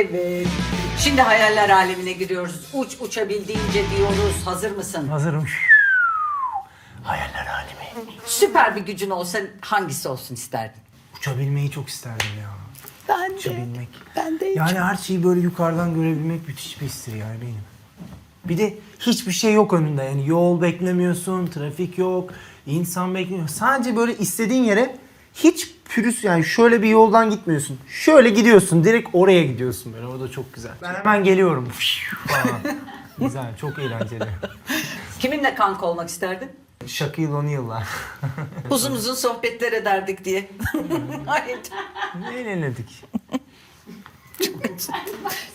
Evet. Şimdi hayaller alemine giriyoruz. Uç uçabildiğince diyoruz. Hazır mısın? Hazırım. Hayaller alemi. Süper bir gücün olsa hangisi olsun isterdin? Uçabilmeyi çok isterdim ya. Ben Uçabilmek. Ben de Yani her şeyi böyle yukarıdan görebilmek müthiş bir histir yani benim. Bir de hiçbir şey yok önünde yani yol beklemiyorsun, trafik yok, insan bekliyor. Sadece böyle istediğin yere hiç pürüz yani şöyle bir yoldan gitmiyorsun. Şöyle gidiyorsun direkt oraya gidiyorsun böyle o da çok güzel. Ben hemen geliyorum falan. güzel çok eğlenceli. Kiminle kanka olmak isterdin? Shaquille O'Neal'la. Uzun uzun sohbetler ederdik diye. Hayır. Eğlenirdik.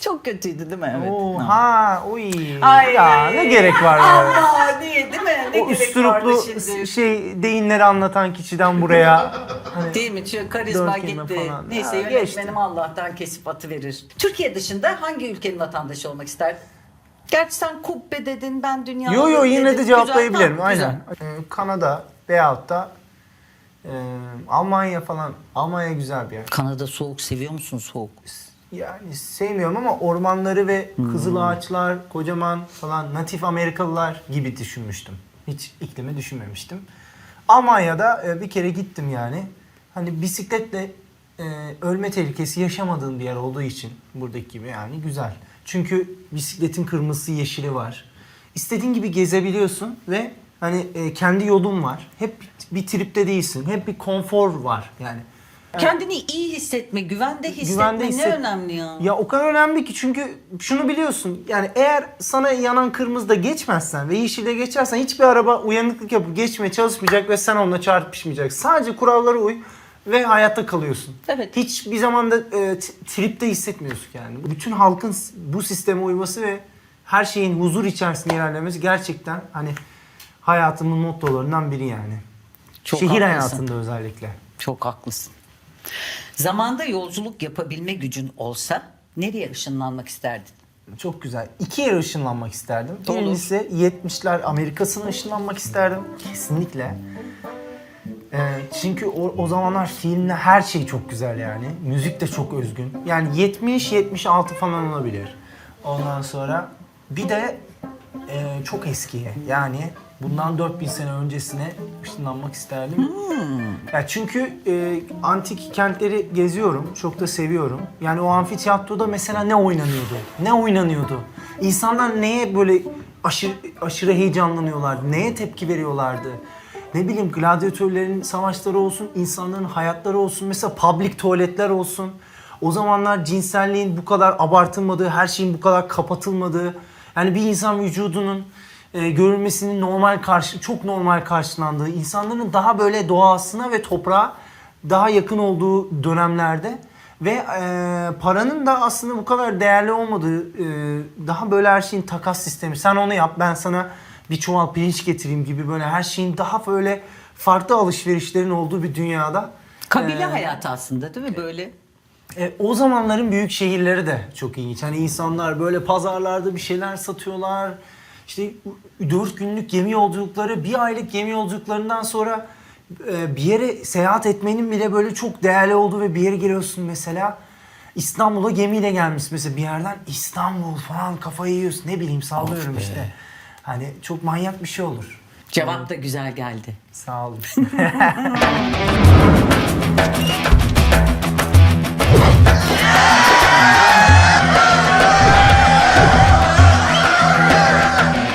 Çok kötüydü değil mi? Evet. Oo, ha, oy. Ay. Ya ne gerek var ya. Aa, değil, değil mi? Ne O şimdi? şey deyinleri anlatan kişiden buraya. Hani Değil mi? Çünkü karizma Dört kelime gitti. falan. Neyse Ya, yönetmenim geçti. Allah'tan kesip atı verir. Türkiye dışında hangi ülkenin vatandaşı olmak isterdin? Gerçi sen kubbe dedin, ben dünya yo yo yine dedin. de cevaplayabilirim. Aynen. Ee, Kanada veyahut da e, Almanya falan. Almanya güzel bir yer. Kanada soğuk seviyor musun soğuk? Yani sevmiyorum ama ormanları ve kızıl ağaçlar, kocaman falan natif Amerikalılar gibi düşünmüştüm. Hiç iklimi düşünmemiştim. Almanya'da e, bir kere gittim yani. Hani bisikletle e, ölme tehlikesi yaşamadığın bir yer olduğu için buradaki gibi yani güzel. Çünkü bisikletin kırmızısı yeşili var. İstediğin gibi gezebiliyorsun ve hani e, kendi yolun var. Hep bir tripte değilsin. Hep bir konfor var yani. Kendini iyi hissetme, güvende hissetme Güvende ne hisset- önemli ya. Ya o kadar önemli ki çünkü şunu biliyorsun. Yani eğer sana yanan kırmızıda geçmezsen ve yeşilde geçersen hiçbir araba uyanıklık yapıp geçmeye çalışmayacak ve sen onunla çarpışmayacaksın. Sadece kurallara uy ve hayatta kalıyorsun. Evet. Hiçbir zaman da e, t- tripte hissetmiyorsun yani. Bütün halkın s- bu sisteme uyması ve her şeyin huzur içerisinde ilerlemesi gerçekten hani hayatımın mottolarından biri yani. Çok Şehir haklısın. hayatında özellikle. Çok haklısın. Zamanda yolculuk yapabilme gücün olsa nereye ışınlanmak isterdin? Çok güzel. İki yere ışınlanmak isterdim. Olur. Birincisi 70'ler Amerika'sına ışınlanmak isterdim. Kesinlikle. Ee, çünkü o, o zamanlar filmde her şey çok güzel yani. Müzik de çok özgün. Yani 70-76 falan olabilir. Ondan sonra bir de e, çok eskiye yani bundan 4000 sene öncesine ışınlanmak isterdim. Ya çünkü e, antik kentleri geziyorum, çok da seviyorum. Yani o amfiteyatroda mesela ne oynanıyordu? Ne oynanıyordu? İnsanlar neye böyle aşırı, aşırı heyecanlanıyorlardı? Neye tepki veriyorlardı? Ne bileyim gladyatörlerin savaşları olsun, insanların hayatları olsun, mesela public tuvaletler olsun. O zamanlar cinselliğin bu kadar abartılmadığı, her şeyin bu kadar kapatılmadığı, yani bir insan vücudunun e, görülmesinin normal karşı çok normal karşılandığı, insanların daha böyle doğasına ve toprağa daha yakın olduğu dönemlerde ve e, paranın da aslında bu kadar değerli olmadığı, e, daha böyle her şeyin takas sistemi. Sen onu yap, ben sana bir çuval pirinç getireyim gibi böyle her şeyin daha böyle farklı alışverişlerin olduğu bir dünyada. Kabile e, hayatı aslında değil mi böyle? e, o zamanların büyük şehirleri de çok ilginç. Hani insanlar böyle pazarlarda bir şeyler satıyorlar. İşte dört günlük gemi yolculukları, bir aylık gemi yolculuklarından sonra e, bir yere seyahat etmenin bile böyle çok değerli olduğu ve bir yere geliyorsun mesela. İstanbul'a gemiyle gelmiş mesela bir yerden İstanbul falan kafayı yiyorsun ne bileyim sallıyorum işte. Hani çok manyak bir şey olur. Cevap da güzel geldi. Sağ olun.